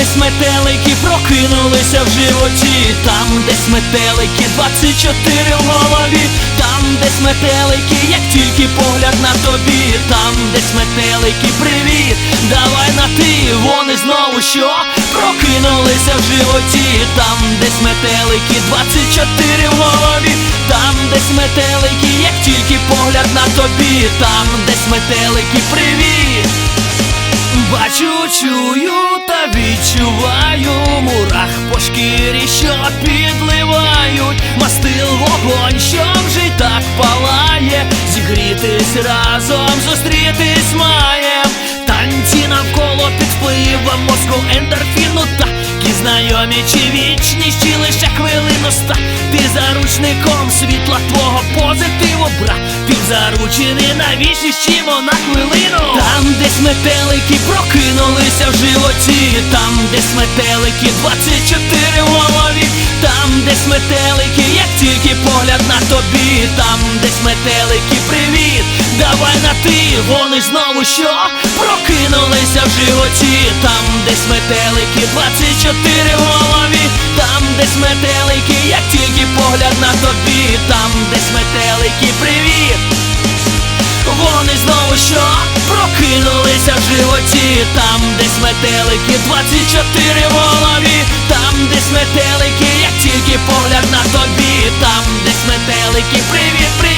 десь метелики прокинулися в животі, там десь метелики 24 в голові, там десь метелики, як тільки погляд на тобі, там десь метелики, привіт, давай на ти, вони знову що? Прокинулися в животі, там десь метелики 24 в голові, там десь метелики, як тільки погляд на тобі, там десь метелики, привіт. Бачу, чую шкірі, що підливають, мастил вогонь, що вже так палає, зігрітись разом, зустрітись маєм, танці навколо під впливом мозку ендорфіну. Такі знайомі чи вічні, чи лише хвилину ста. Ти заручником світла твого позитиву, бра Ти заручений на вічність, чимо на хвилину десь метелики прокинулися в животі, там десь метелики 24 в голові, там десь метелики, як тільки погляд на тобі, там десь метелики, привіт, давай на ти, вони знову що? Прокинулися в животі, там десь метелики 24 в голові, там десь метелики, як тільки погляд на тобі, там десь метелики, привіт. Вони знову що прокинулися в животі, там десь метелики 24 в голові, там десь метелики, як тільки погляд на тобі, там десь метелики, привіт, привіт.